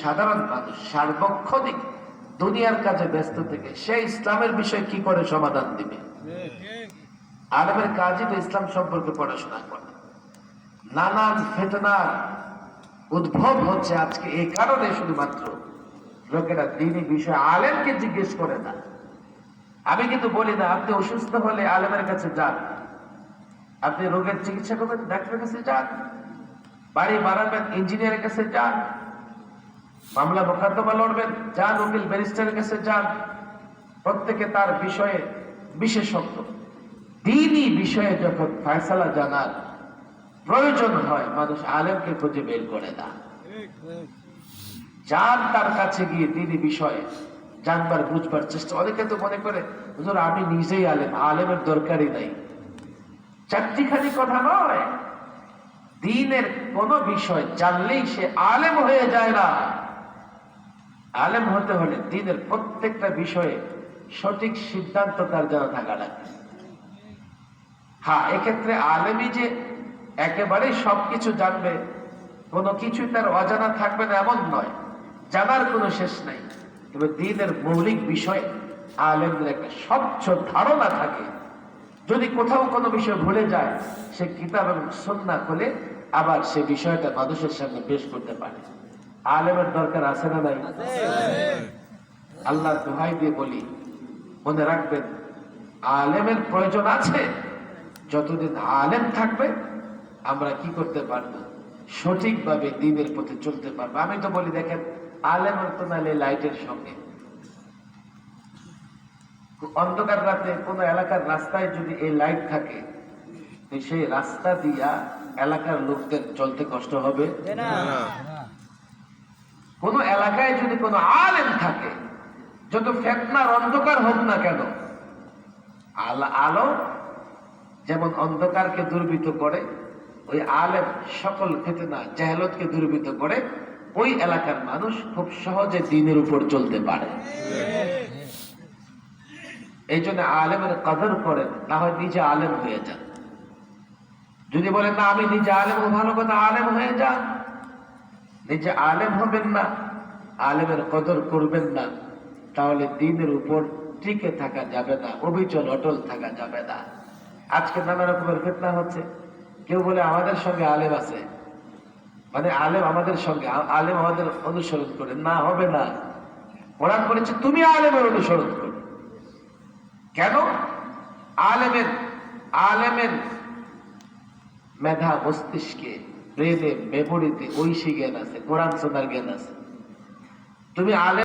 সাধারণ মানুষ, সার্বক্ষণিক দুনিয়ার কাজে ব্যস্ত থেকে সে ইসলামের বিষয় কি করে সমাধান দিবে? আলমের কাজই তো ইসলাম সম্পর্কে পড়াশোনা করে। নানান ফেতনার উদ্ভব হচ্ছে আজকে এই কারণে শুধুমাত্র লোকেরা দিনই বিষয় আলেমকে জিজ্ঞেস করে না। আমি কিন্তু বলি না, আপনি অসুস্থ হলে আলেমের কাছে যান। আপনি রোগের চিকিৎসা করবেন, ডাক্তারের কাছে যান। বাড়ি বাড়াবেন ইঞ্জিনিয়ারের কাছে যান। মামলা মোকদ্দমা লড়বেন, যান উকিল ব্যারিস্টারের কাছে যান। প্রত্যেকে তার বিষয়ে বিশেষজ্ঞ। দিনই বিষয়ে যখন ফয়সালা জানার প্রয়োজন হয়, মানুষ আলেমকে খুঁজে বের করে না। যার তার কাছে গিয়ে দিনই বিষয়ে জানবার, বুঝবার চেষ্টা। অনেকে তো মনে করে, হুজুর, আমি নিজেই আলেম, আলেমের দরকারই নাই। চারটিখানি কথা নয়। দিনের কোন বিষয় জানলেই সে আলেম হয়ে যায় না। আলেম হতে হলে দিনের প্রত্যেকটা বিষয়ে সঠিক সিদ্ধান্ত তার জানা থাকা লাগবে। হ্যাঁ এক্ষেত্রে আলেমই যে একেবারেই সবকিছু জানবে, কোনো কিছুই তার অজানা থাকবে না, এমন নয়। জানার কোনো শেষ নাই। তবে দিনের মৌলিক বিষয় আলেমদের একটা স্বচ্ছ ধারণা থাকে। যদি কোথাও কোনো বিষয় ভুলে যায়, সে কিতাব এবং সন্না খুলে আবার সে বিষয়টা মানুষের সামনে পেশ করতে পারে। আলেমের দরকার আছে না নাই? আল্লাহ দোহাই দিয়ে বলি, মনে রাখবেন, আলেমের প্রয়োজন আছে, যতদিন আলেম থাকবে, আমরা কি করতে পারব? সঠিকভাবে দিনের পথে চলতে পারব। আমি তো বলি, দেখেন, আলেম তো নাহলে লাইটের সঙ্গে। অন্ধকার রাতে কোন এলাকার রাস্তায় যদি এই লাইট থাকে সেই রাস্তা দিয়া এলাকার লোকদের চলতে কষ্ট হবে? কোন এলাকায় যদি কোনো আলেম থাকে, যত ফেতনার অন্ধকার হোক না কেন, আল- আলো যেমন অন্ধকারকে দুর্বৃত করে, ওই আলেম সকল ফেতনা জাহেলতকে দুর্বৃত করে, ওই এলাকার মানুষ খুব সহজে দিনের উপর চলতে পারে। এই জন্য আলেমের কদর করেন, না হয় নিজে আলেম হয়ে যান। যদি বলেন, না, আমি নিজে আলেম ভালো কথা, আলেম হয়ে যান। নিজে আলেম হবেন না, আলেমের কদর করবেন না, তাহলে দিনের উপর টিকে থাকা যাবে না, অবিচল, অটল থাকা যাবে না। আজকে নানা রকমের ফেতনা হচ্ছে। কেউ বলে আমাদের সঙ্গে আলেম আছে। মানে আলেম আমাদের সঙ্গে, আলেম আমাদের অনুসরণ করে। না, হবে না। কোরআন বলেছে, তুমি আলেমের অনুসরণ করো। কেন? আলেমের আলেমের মেধা মস্তিষ্কে ব্রেনে মেমোরিতে ঐশী জ্ঞান আছে কোরআন সোনার জ্ঞান আছে। তুমি আলেম